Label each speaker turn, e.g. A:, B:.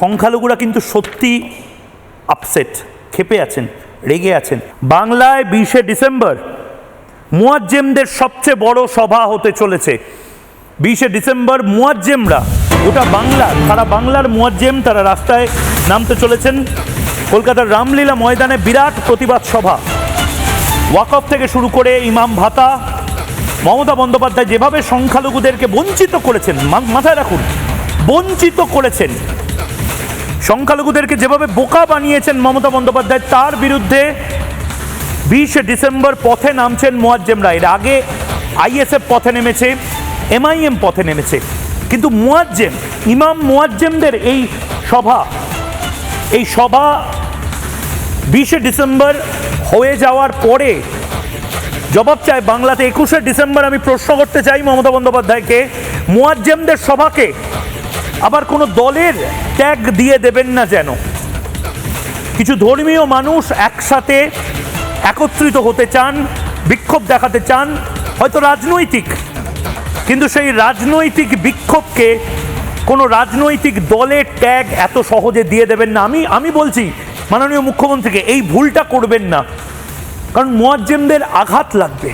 A: সংখ্যালঘুরা কিন্তু সত্যি আপসেট ক্ষেপে আছেন, রেগে আছেন। বাংলায় বিশে ডিসেম্বর মুয়াজ্জেমদের সবচেয়ে বড় সভা হতে চলেছে। বিশে ডিসেম্বর মুয়াজ্জেমরা, গোটা বাংলা, সারা বাংলার মুয়াজ্জেম তারা রাস্তায় নামতে চলেছেন। কলকাতার রামলীলা ময়দানে বিরাট প্রতিবাদ সভা। ওয়াকফ থেকে শুরু করে ইমাম ভাতা, মমতা বন্দ্যোপাধ্যায় যেভাবে সংখ্যালঘুদেরকে বঞ্চিত করেছেন মাথায় রাখুন, বঞ্চিত করেছেন সংখ্যালঘুদেরকে যেভাবে বোকা বানিয়েছেন মমতা বন্দ্যোপাধ্যায়, তার বিরুদ্ধে বিশে ডিসেম্বর পথে নামছেন মোয়াজ্জেমরা এর আগে আইএসএফ পথে নেমেছে, এমআইএম পথে নেমেছে। কিন্তু মোয়াজ্জেম, ইমাম মোয়াজ্জেমদের এই সভা এই সভা বিশে ডিসেম্বর হয়ে যাওয়ার পরে জবাব চাই বাংলাতে। একুশে ডিসেম্বর আমি প্রশ্ন করতে চাই মমতা বন্দ্যোপাধ্যায়কে। মোয়াজ্জেমদের সভাকে আবার কোনো দলের ট্যাগ দিয়ে দেবেন না যেন। কিছু ধর্মীয় মানুষ একসাথে একত্রিত হতে চান, বিক্ষোভ দেখাতে চান, হয়তো রাজনৈতিক। কিন্তু সেই রাজনৈতিক বিক্ষোভকে কোনো রাজনৈতিক দলের ট্যাগ এত সহজে দিয়ে দেবেন না। আমি আমি বলছি, মাননীয় মুখ্যমন্ত্রীকে এই ভুলটা করবেন না। কারণ মোয়াজ্জেমদের আঘাত লাগবে।